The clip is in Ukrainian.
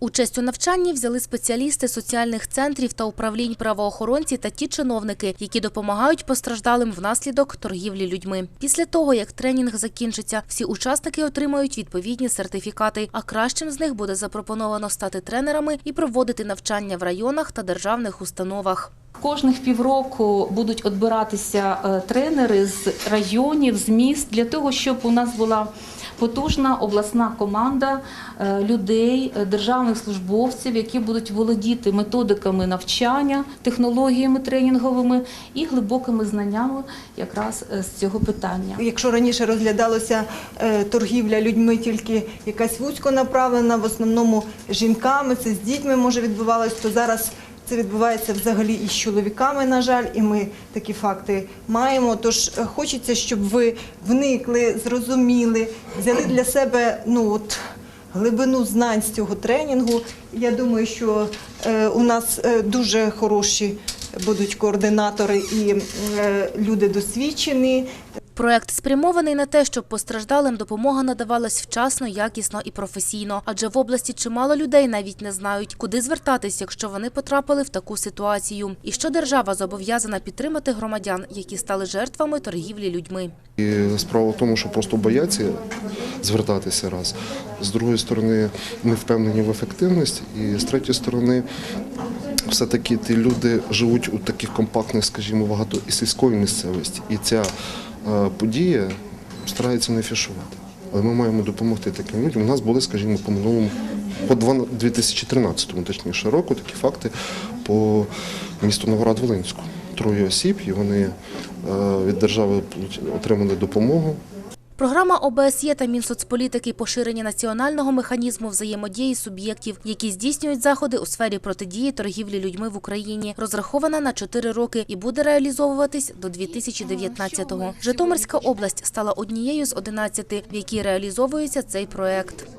Участь у навчанні взяли спеціалісти соціальних центрів та управлінь правоохоронці та ті чиновники, які допомагають постраждалим внаслідок торгівлі людьми. Після того, як тренінг закінчиться, всі учасники отримають відповідні сертифікати, а кращим з них буде запропоновано стати тренерами і проводити навчання в районах та державних установах. Кожних півроку будуть відбиратися е, тренери з районів, з міст для того, щоб у нас була потужна обласна команда е, людей, е, державних службовців, які будуть володіти методиками навчання, технологіями тренінговими і глибокими знаннями якраз з цього питання. Якщо раніше розглядалося е, торгівля людьми тільки якась вузько направлена, в основному жінками, це з дітьми може відбувалось, то зараз це відбувається взагалі і з чоловіками, на жаль, і ми такі факти маємо. Тож е, хочеться, щоб ви вникли, зрозуміли, взяли для себе ну от. Глибину знань з цього тренінгу. Я думаю, що е, у нас е, дуже хороші будуть координатори і е, люди досвідчені. Проект спрямований на те, щоб постраждалим допомога надавалась вчасно, якісно і професійно. Адже в області чимало людей навіть не знають, куди звертатись, якщо вони потрапили в таку ситуацію. І що держава зобов'язана підтримати громадян, які стали жертвами торгівлі людьми. І справа в тому, що просто бояться звертатися раз. З другої сторони, не впевнені в ефективності, і з третьої сторони, все-таки ті люди живуть у таких компактних, скажімо, багато і сільської місцевості. І ця подія старається не фішувати. Але ми маємо допомогти таким людям. У нас були, скажімо, по минулому, по 2013 точніше року такі факти по місту Новоград-Волинську. Троє осіб, і вони е, від держави отримали допомогу. Програма ОБСЄ та Мінсоцполітики поширення національного механізму взаємодії суб'єктів, які здійснюють заходи у сфері протидії торгівлі людьми в Україні, розрахована на 4 роки і буде реалізовуватись до 2019-го. Житомирська область стала однією з 11, в якій реалізовується цей проект.